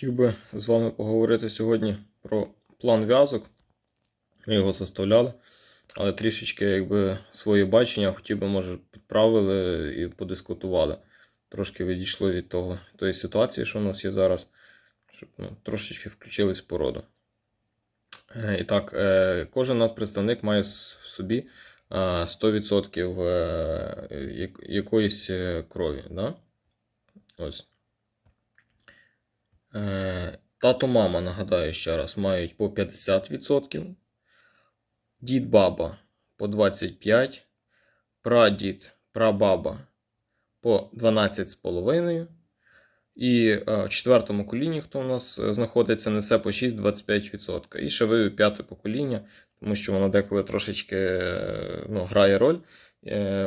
Хотів би з вами поговорити сьогодні про план в'язок. Ми його составляли, але трішечки якби своє бачення хотів би, може, підправили і подискутували. Трошки відійшло від того, тої ситуації, що в нас є зараз, щоб ну, трошечки включились породу. Е, І так, е, кожен наш представник має в собі е, 100% е, якоїсь крові. Да? Ось. Е, Тато, мама, нагадаю ще раз, мають по 50%. Дід, баба по 25%. Прадід, прабаба по 12,5%. І е, в четвертому коліні, хто у нас е, знаходиться, несе по 6,25%. І ще ви п'яте покоління, тому що воно деколи трошечки ну, грає роль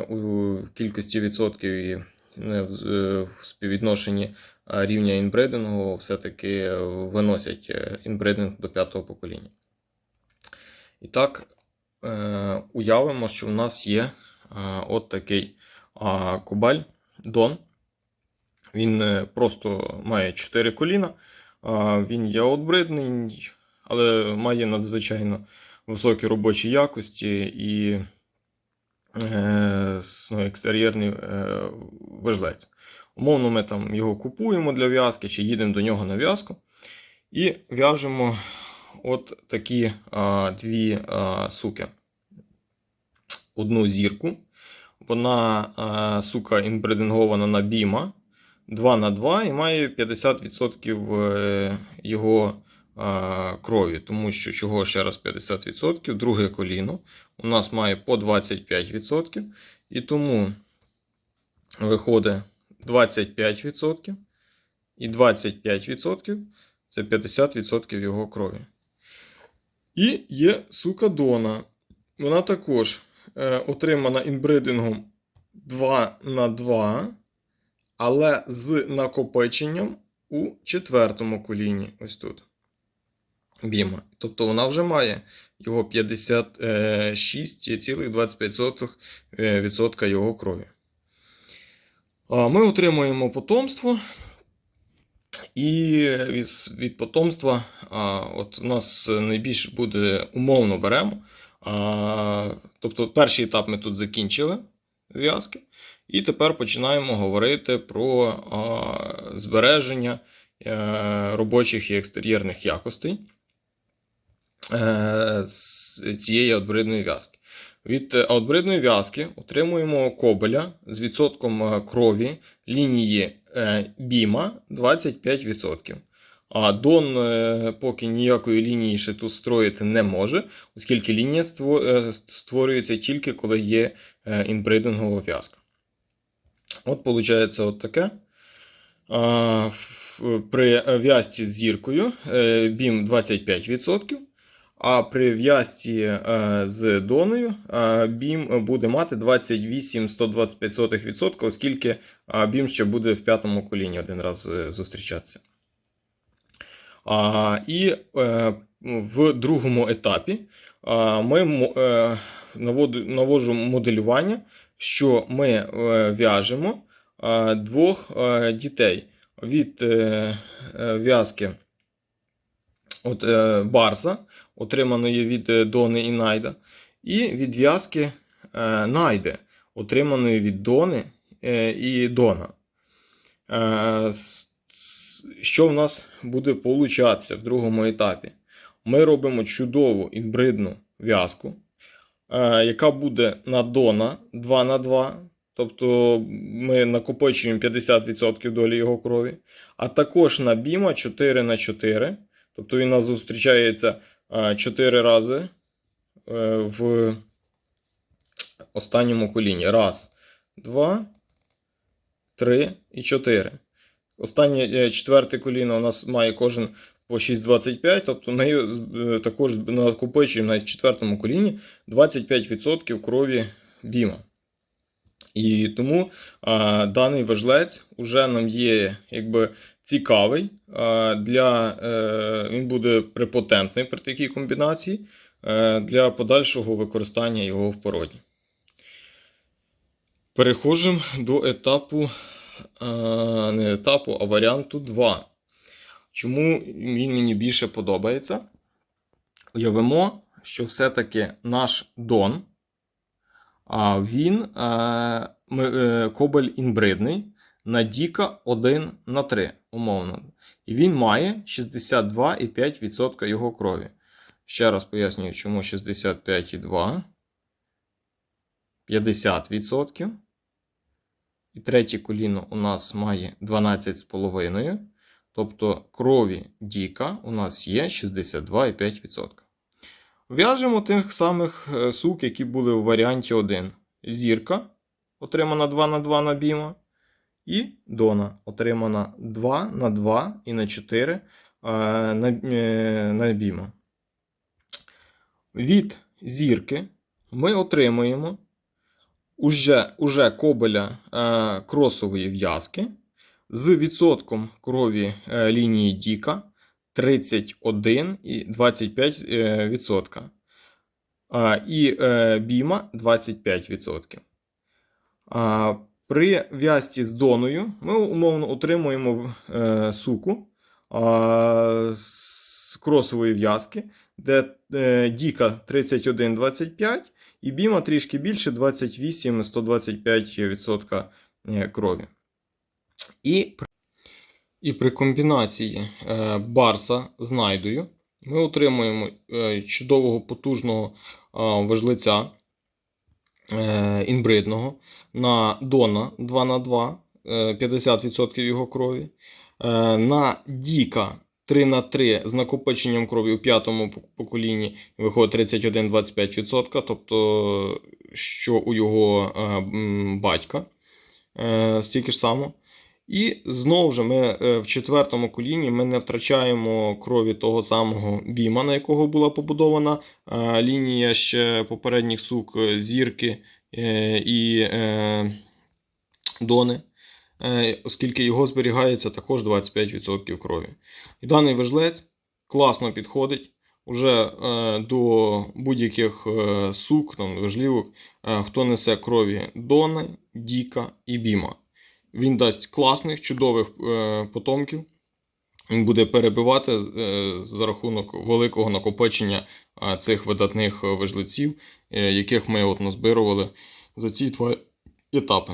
у кількості відсотків і в з- е, в співвідношенні рівня інбридингу все-таки виносять е, інбридинг до п'ятого покоління. І так, е, уявимо, що в нас є е, от такий кубаль Дон. Він е, просто має 4 коліна. Він є отбридний, але має надзвичайно високі робочі якості і е, ну, екстер'єрний е, вижлець. Умовно, ми там його купуємо для в'язки чи їдемо до нього на в'язку. І в'яжемо от такі а, дві а, суки. Одну зірку. Вона а, сука інбридингована на біма 2 на 2 і має 50% е, його крові. Тому що чого ще раз 50%, друге коліно у нас має по 25%. І тому виходить 25% і 25% це 50% його крові. І є сука Дона. Вона також е, отримана інбридингом 2 на 2, але з накопиченням у четвертому коліні. Ось тут. Біма. Тобто вона вже має його 56,25% е, його крові. Ми отримуємо потомство. І від, потомства, от у нас найбільш буде умовно беремо. Тобто перший етап ми тут закінчили зв'язки. І тепер починаємо говорити про збереження е, робочих і екстер'єрних якостей цієї аутбридної в'язки. Від е, аутбридної в'язки отримуємо кобеля з відсотком е, крові лінії е, біма 25%. А Дон е, поки ніякої лінії ще тут строїти не може, оскільки лінія е, створюється тільки коли є е, інбридингова в'язка. От виходить от таке. При в'язці з зіркою е, бім 25%. А при в'язці е, з доною е, бім буде мати 28,125%, оскільки е, бім ще буде в п'ятому коліні один раз зустрічатися. І в другому етапі ми наводжу моделювання, що ми в'яжемо двох дітей від в'язки от, е, Барса, отриманої від е, Дони і Найда, і від в'язки е, Найде, отриманої від Дони е, і Дона. Е, що в нас буде получатися в другому етапі? Ми робимо чудову інбридну в'язку, е, яка буде на Дона 2 на 2. Тобто ми накопичуємо 50% долі його крові, а також на Біма 4 на 4. Тобто він у нас зустрічається 4 рази е, в останньому коліні. Раз, два, три і чотири. Останнє е, четверте коліно у нас має кожен по 6,25, тобто ми е, також накопичуємо на четвертому коліні 25% крові біма. І тому а, даний вежлець уже нам є якби цікавий. Для, е, він буде препотентний при такій комбінації е, для подальшого використання його в породі. Переходимо до етапу, е, не етапу, а варіанту 2. Чому він мені більше подобається? Уявимо, що все-таки наш Дон, а він е, е, кобель інбридний на Діка 1 на 3, умовно. І він має 62,5% його крові. Ще раз пояснюю, чому 65,2. 50%. І третє коліно у нас має 12,5. Тобто крові Діка у нас є 62,5%. В'яжемо тих самих е, сук, які були у варіанті 1. Зірка отримана 2 на 2 на біма. І Дона отримана 2 на 2 і на 4 е, на, е. Від зірки ми отримуємо уже, уже кобеля е, кросової в'язки з відсотком крові лінії Діка 31 і 25%. відсотка. А, і біма 25%. При в'язці з доною ми умовно отримуємо е, суку а, з кросової в'язки, де е, Діка 31,25 і біма трішки більше 28-125% е, крові. І, при- і при комбінації е, барса з ми отримуємо е, чудового потужного е, вежлиця е, інбридного на Дона 2 на 2 е, 50% його крові. Е, на Діка 3 на 3 з накопиченням крові у п'ятому пок- поколінні виходить 31-25%, тобто що у його е, батька е, стільки ж само. І знову ж ми е, в четвертому коліні ми не втрачаємо крові того самого біма, на якого була побудована е, лінія ще попередніх сук е, зірки і дони, оскільки його зберігається також 25% крові. І даний вежлець класно підходить уже до будь-яких сук, там, вежлівок, хто несе крові Дони, Діка і Біма. Він дасть класних, чудових е, потомків. Він буде перебивати е, за рахунок великого накопичення е, цих видатних вижлиців, яких ми от назбирували за ці два етапи.